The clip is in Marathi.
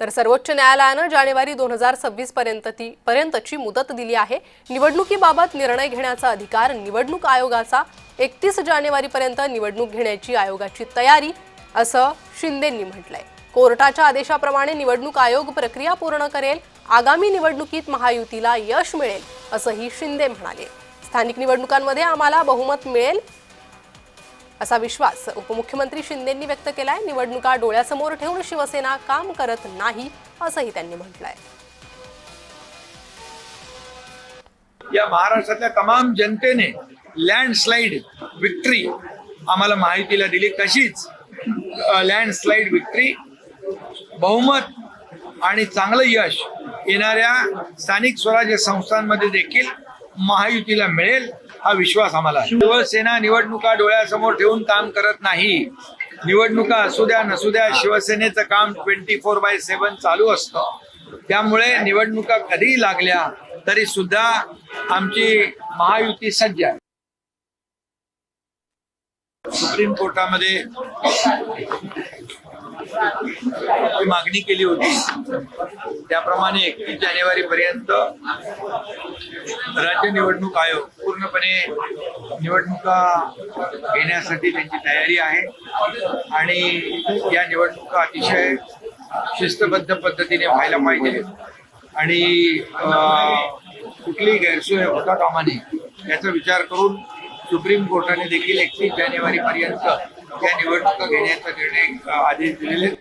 तर सर्वोच्च न्यायालयानं जानेवारी दोन हजार सव्वीस पर्यंत ती पर्यंतची मुदत दिली आहे. निवडणुकीबाबत निर्णय घेण्याचा अधिकार निवडणूक आयोगाचा. एकतीस जानेवारीपर्यंत निवडणूक घेण्याची आयोगाची तयारी असं शिंदेंनी म्हटलंय. कोर्टाच्या आदेशाप्रमाणे निवडणूक आयोग प्रक्रिया पूर्ण करेल आगामी निवडणुकीत महायुतीला यश मिळेल असंही शिंदे म्हणाले. स्थानिक निवडणुकांमध्ये आम्हाला बहुमत मिळेल असा विश्वास उपमुख्यमंत्री शिंदेंनी व्यक्त केलाय. निवडणुका डोळ्यासमोर ठेवून शिवसेना काम करत नाही असंही त्यांनी म्हटलंय. या महाराष्ट्रातल्या तमाम जनतेने लँडस्लाईड विक्ट्री आम्हाला माहितीला दिली. तशीच लँडस्लाईड विक्ट्री बहुमत आणि चांगलं यश येणाऱ्या स्थानिक स्वराज्य संस्थांमध्ये देखील महायुतीला मिळेल. हा विश्वास आम्हाला शिवसेना निवडणुका डोळ्यासमोर ठेवून काम करत नाही. निवडणुका असू द्या नसू द्या शिवसेनेचं काम ट्वेंटी फोर बाय सेवन चालू असतं. त्यामुळे निवडणुका कधी लागल्या तरी सुद्धा आमची महायुती सज्ज आहे. सुप्रीम कोर्टामध्ये ही मागणी केली होती. त्याप्रमाणे एकतीस जानेवारी पर्यंत राज्य निवडणूक आयोग पूर्णपणे निवडणुका घेण्यासाठी त्यांची तयारी आहे. आणि या निवडणुका अतिशय शिस्तबद्ध पद्धतीने व्हायला पाहिजे. आणि कुठली कुठलीही गैरसोय होता कामाने याचा विचार करून सुप्रीम कोर्टाने देखील एकतीस जानेवारी पर्यंत या निवडणुका घेण्याचा निर्णय अं, आदेश दिलेले आहेत.